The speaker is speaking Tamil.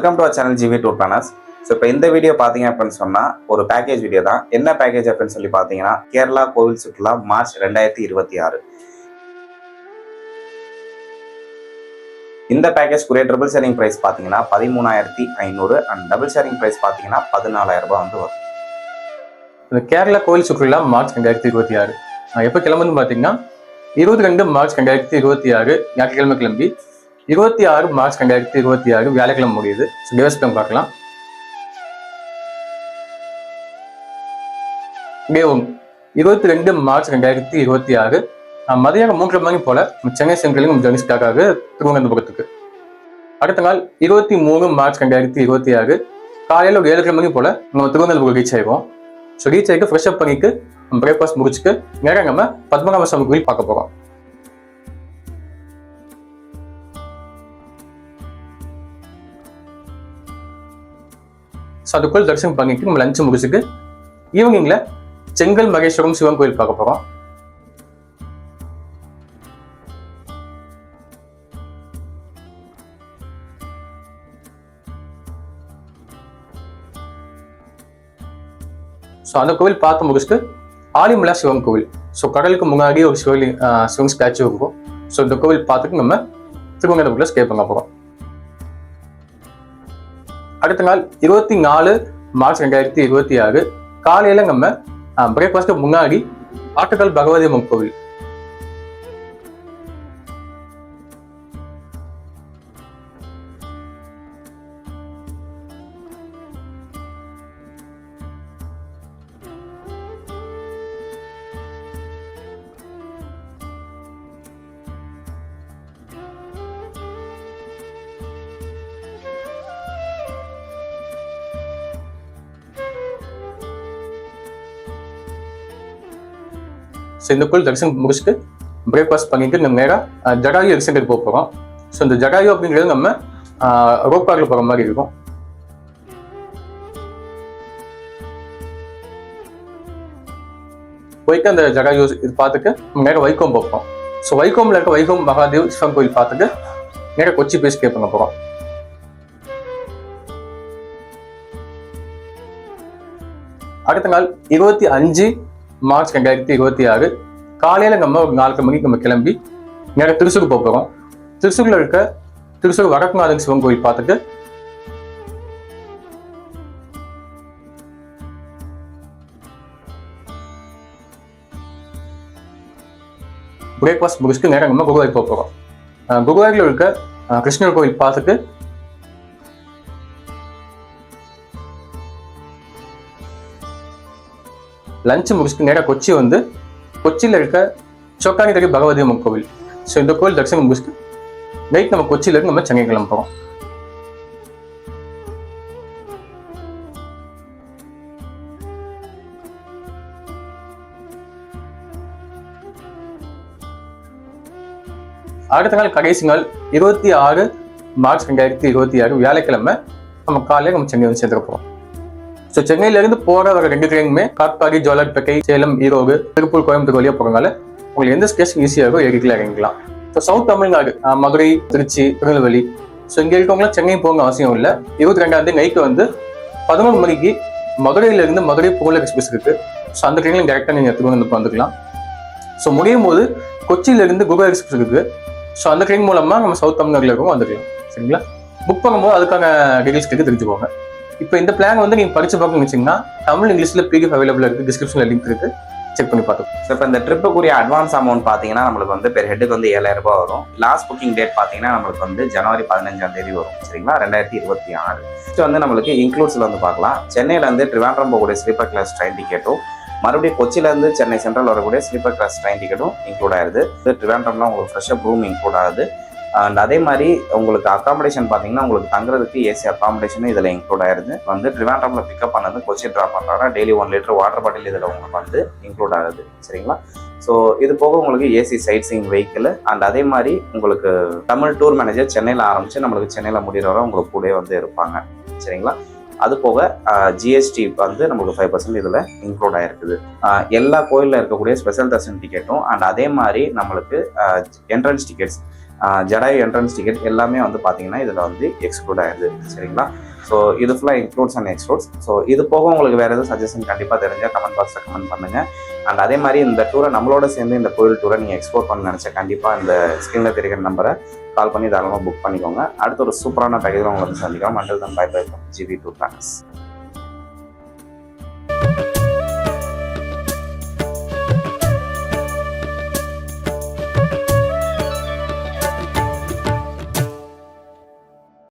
Welcome to our channel GV tour planners so இப்போ இந்த வீடியோ பார்த்தீங்க அப்படின்னு சொன்னால் ஒரு பேக்கேஜ் வீடியோ தான். என்ன பேக்கேஜ் அப்படின்னு சொல்லி பார்த்தீங்கன்னா கேரளா கோவில் சுற்றுலா மார்ச் ரெண்டாயிரத்தி இருபத்தி ஆறு. இந்த பேக்கேஜ்க்குரிய ட்ரிபிள் ஷேரிங் ப்ரைஸ் பார்த்தீங்கன்னா பதிமூணாயிரத்தி ஐநூறு. அண்ட் டபுள் ஷேரிங் ப்ரைஸ் பார்த்தீங்கன்னா பதினாலாயிரம் ரூபாய் வந்து வரும். இந்த கேரளா கோயில் சுற்றுலா மார்ச் ரெண்டாயிரத்தி இருபத்தி ஆறு. நான் எப்போ கிளம்புன்னு பார்த்தீங்கன்னா இருபத்தி ரெண்டு மார்ச் ரெண்டாயிரத்தி இருபத்தி ஆறு ஞாயிற்றுக்கிழமை கிளம்பி இருபத்தி ஆறு மார்ச் ரெண்டாயிரத்தி இருபத்தி ஆறு வியாழக்கிழமை முடியுது. ஸோ டிவர்ஸ் பார்க்கலாம். டே ஒன் இருபத்தி ரெண்டு மார்ச் ரெண்டாயிரத்தி இருபத்தி ஆறு. அஹ் மதியம் மூன்றரை மணி போல சென்னை சென்ட்ரலில் நம்ம ஜர்னி ஆகுது திருவனந்தபுரத்துக்கு. அடுத்த நாள் இருபத்தி மூணு மார்ச் ரெண்டாயிரத்தி இருபத்தி ஆறு. காலையில் ஒரு ஏழு மணி போல நம்ம திருவனந்தபுரம் ரீச் ஆயிடுவோம் ஸோ ரீச் ஆகிட்டு ஃப்ரெஷ் அப் பண்ணிட்டு பிரேக்ஃபாஸ்ட் முடிச்சுட்டு நேரம் நம்ம பத்மநாப சுவாமி கோயில் பார்க்க போகிறோம் ஸோ அதுக்குள் தரிசனம் பண்ணிட்டு நம்ம லஞ்ச் முடிச்சுட்டு ஈவினிங்ல செங்கல் மகேஸ்வரம் சிவன் கோயில் பார்க்க போகிறோம் ஸோ அந்த கோவில் பார்த்து முடிச்சுட்டு ஆலிமலா சிவன் கோவில். ஸோ கடலுக்கு முன்னாடி ஒரு சிவலி சிவன் ஸ்டாச்சு இருக்கும். ஸோ இந்த கோவில் பார்த்துட்டு நம்ம திருவனந்தபுரத்தில் ஸ்டே பண்ண போகிறோம் அடுத்த நாள் இருபத்தி நாலு மார்ச் ரெண்டாயிரத்தி இருபத்தி ஆறு காலையில் நம்ம பிரேக்ஃபாஸ்ட்டுக்கு முன்னாடி ஆட்டுக்கால் பகவதி அம்மன் கோவில். ஸோ இந்த கோயில் தரிசனம் முடிச்சுட்டு பிரேக்ஃபாஸ்ட் பண்ணிட்டு நம்ம நேராக ஜடாயு எக்ஸென்டர் போக போகிறோம் ஸோ இந்த ஜடாயு அப்படிங்கிறது நம்ம ரோப்பாரில் போகிற மாதிரி இருக்கும். போயிட்டு அந்த ஜடாயு இது பார்த்துட்டு நம்ம நேராக வைகோம் பார்ப்போம் ஸோ வைகோமில் இருக்க வைகோம் மகாதேவ் சிவன் கோயில் பார்த்துட்டு நேராக கொச்சி போய் ஸ்டே பண்ண போகிறோம் அடுத்த நாள் இருபத்தி அஞ்சு மார்ச் ரெண்டாயிரத்தி இருபத்தி ஆறு காலையில நம்ம ஒரு நாலரை மணிக்கு நம்ம கிளம்பி நேராக திருச்சூர் போக போகிறோம் திருச்சூர்ல இருக்க திருச்சூர் வடக்குநாதன் சிவன் கோயில் பார்த்துட்டு பிரேக்ஃபாஸ்ட் முடிச்சுட்டு நேரம் நம்ம குருவாயூர் போக போகிறோம் குருவாயூரில் இருக்க கிருஷ்ணர் கோயில் பார்த்துட்டு லஞ்ச் முடிச்சுட்டு நேராக கொச்சி வந்து கொச்சியில் இருக்க சொக்கானி பகவதி அம்மன் கோவில். ஸோ இந்த கோவில் தரிசனம் முடிச்சுட்டு நைட் நம்ம கொச்சியில் இருந்து நம்ம சென்னை கிளம்புறோம். அடுத்த நாள் கடைசி நாள் இருபத்தி ஆறு மார்ச் ரெண்டாயிரத்தி இருபத்தி ஆறு வியாழக்கிழமை நம்ம காலையில் நம்ம சென்னை வந்து சேர்ந்துருப்போம் ஸோ சென்னையில இருந்து வர ரெண்டு ட்ரெயினுமே காட்பாடி ஜோலார்பேட்டை சேலம் ஈரோடு திருப்பூர் கோயம்புத்தூர் வழியா போறதுனால உங்களுக்கு எந்த ஸ்டேஷன் ஈஸியாகோ ஏறிக்கலாம் இறங்கிக்கலாம். So south Tamil Nadu Madurai Trichy Tirunelveli. So இங்கே இருக்கவங்களாம் சென்னை போங்க அவசியம் இல்லை. இருபத்தி ரெண்டாம் தேதி நைட்டு வந்து பதினொரு மணிக்கு மதுரையில இருந்து மதுரை புகழ் எக்ஸ்பிரஸ் இருக்கு. ஸோ அந்த ட்ரெயினில் டேரெக்டாக நீங்கள் திருவனந்தபுரம் வந்துக்கலாம் ஸோ முடியும் போது கொச்சியில இருந்து குகா எக்ஸ்பிரஸ் இருக்கு. ஸோ அந்த ட்ரெயின் மூலமா நம்ம சவுத் தமிழ்நாட்டில் இருக்கவும் வந்துக்கலாம். சரிங்களா? புக் பண்ணும்போது அதுக்கான டீடைல்ஸ் கேட்டு தெரிஞ்சுக்கோங்க. இப்போ இந்த பிளான் வந்து நீங்க படிச்சு பார்க்க வச்சீங்கன்னா தமிழ் இங்கிலீஷ்ல பிடிஎஃப் அவைலபிள் இருக்கு. டிஸ்கிரிப்ஷன்ல லிங்க் இருக்கு. செக் பண்ணி பார்த்துக்கோங்க ஸோ இப்போ இந்த ட்ரிப்புக்குரிய அட்வான்ஸ் அமௌண்ட் பார்த்தீங்கன்னா நம்மளுக்கு வந்து பெர் ஹெட்டுக்கு வந்து ஏழாயிரம் ரூபாய் வரும். லாஸ்ட் புக்கிங் டேட் பார்த்தீங்கன்னா நம்மளுக்கு வந்து ஜனவரி பதினஞ்சாம் தேதி வரும். சரிங்களா? ரெண்டாயிரத்தி இருபத்தி ஆறு. ஸோ வந்து நம்மளுக்கு இன்க்ளூட்ஸில் வந்து பார்க்கலாம். சென்னையிலேருந்து ட்ரிவாண்ட்ரம் போகக்கூடிய ஸ்லீப்பர் கிளாஸ் ட்ரெயின் டிக்கெட்டும் மறுபடியும் கொச்சியிலேருந்து சென்னை சென்ட்ரல் வரக்கூடிய ஸ்லீப்பர் கிளாஸ் ட்ரெயின் டிக்கெட்டும் இன்க்ளூட் ஆயிருது. இது ட்ரிவாண்ட்ரம்லாம் உங்களுக்கு ஃப்ரெஷ்ஷாக ரூம் இன்க்ளூட் ஆகுது. அண்ட் அதே மாதிரி உங்களுக்கு அகாமடேஷன் பார்த்தீங்கன்னா உங்களுக்கு தங்குறதுக்கு ஏசி அகாமடேஷனும் இதில் இன்க்ளூட் ஆயிருது. வந்து ட்ரிவாண்ட்ரமில் பிக்கப் பண்ணது கொச்சி ட்ராப் பண்ணுறாங்கன்னா daily one litre water bottle இதில் உங்களுக்கு வந்து இன்க்ளூட் ஆகுது. சரிங்களா? ஸோ இது போக உங்களுக்கு AC sightseeing vehicle and அதே மாதிரி உங்களுக்கு தமிழ் டூர் மேனேஜர் சென்னையில் ஆரம்பித்து நம்மளுக்கு சென்னையில் முடிகிற வரை உங்களுக்கு கூட வந்து இருப்பாங்க. சரிங்களா? அது போக ஜிஎஸ்டி வந்து நம்மளுக்கு ஃபைவ் பர்சன்ட் இதில் இன்க்ளூட் ஆயிருக்குது. எல்லா கோயிலில் இருக்கக்கூடிய ஸ்பெஷல் தர்ஷன் டிக்கெட்டும் அண்ட் அதே மாதிரி நம்மளுக்கு entrance tickets Jatayu entrance ticket எல்லாமே வந்து பார்த்தீங்கன்னா இதில் வந்து எக்ஸ்க்ளூட் ஆகிடுது சரிங்களா? ஸோ இது ஃபுல்லாக இன்க்ளூட்ஸ் அண்ட் எக்ஸ்க்ளூட்ஸ் ஸோ இது போக உங்களுக்கு வேறு எதுவும் சஜஷன் கண்டிப்பாக தெரிஞ்சால் கமெண்ட் பாக்ஸில் கமெண்ட் பண்ணுங்கள் அண்ட் அதே மாதிரி இந்த டூரை நம்மளோட சேர்ந்து இந்த கோயில் டூரை நீங்கள் எக்ஸ்ப்ளோர் பண்ண நினச்சா கண்டிப்பாக இந்த ஸ்க்ரீனில் தெரிகிற நம்பரை கால் பண்ணி தாராளமாக புக் பண்ணிக்கோங்க. அடுத்த ஒரு சூப்பரான பேக்கேஜில் உங்களை வந்து சந்திக்கலாம் மண்டல் தன் பை பை ஜிபி டூ பிளானஸ்